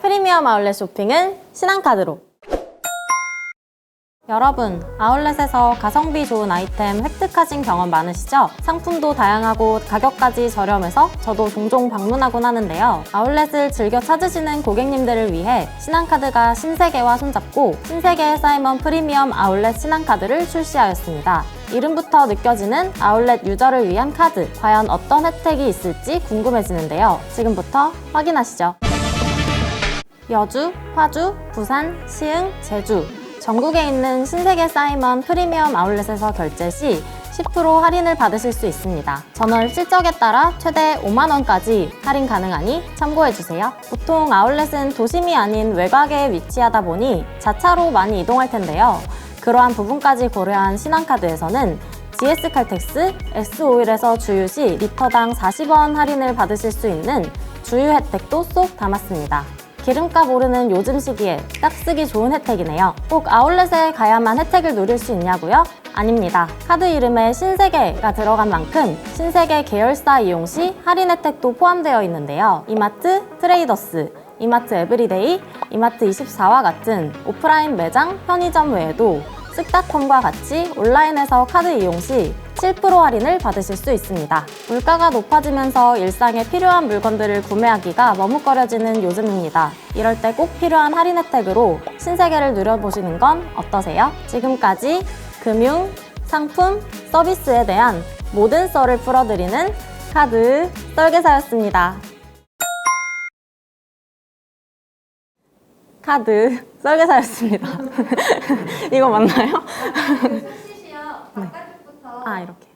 프리미엄 아울렛 쇼핑은 신한카드로. 여러분, 아울렛에서 가성비 좋은 아이템 획득하신 경험 많으시죠? 상품도 다양하고 가격까지 저렴해서 저도 종종 방문하곤 하는데요. 아울렛을 즐겨 찾으시는 고객님들을 위해 신한카드가 신세계와 손잡고 신세계 사이먼 프리미엄 아울렛 신한카드를 출시하였습니다. 이름부터 느껴지는 아울렛 유저를 위한 카드. 과연 어떤 혜택이 있을지 궁금해지는데요. 지금부터 확인하시죠. 여주, 화주, 부산, 시흥, 제주 전국에 있는 신세계 사이먼 프리미엄 아울렛에서 결제 시 10% 할인을 받으실 수 있습니다. 전월 실적에 따라 최대 5만 원까지 할인 가능하니 참고해 주세요. 보통 아울렛은 도심이 아닌 외곽에 위치하다 보니 자차로 많이 이동할 텐데요. 그러한 부분까지 고려한 신한카드에서는 GS 칼텍스 S5일에서 주유 시 리터당 40원 할인을 받으실 수 있는 주유 혜택도 쏙 담았습니다. 기름값 오르는 요즘 시기에 딱 쓰기 좋은 혜택이네요. 꼭 아울렛에 가야만 혜택을 누릴 수 있냐고요? 아닙니다. 카드 이름에 신세계가 들어간 만큼 신세계 계열사 이용 시 할인 혜택도 포함되어 있는데요. 이마트, 트레이더스, 이마트 에브리데이, 이마트 24와 같은 오프라인 매장, 편의점 외에도 쓱닷컴과 같이 온라인에서 카드 이용 시 7% 할인을 받으실 수 있습니다. 물가가 높아지면서 일상에 필요한 물건들을 구매하기가 머뭇거려지는 요즘입니다. 이럴 때 꼭 필요한 할인 혜택으로 신세계를 누려보시는 건 어떠세요? 지금까지 금융, 상품, 서비스에 대한 모든 썰을 풀어드리는 카드 썰개사였습니다. 카드 썰개사였습니다. 이거 맞나요? 손짓이요. 바깥쪽부터 아, 이렇게.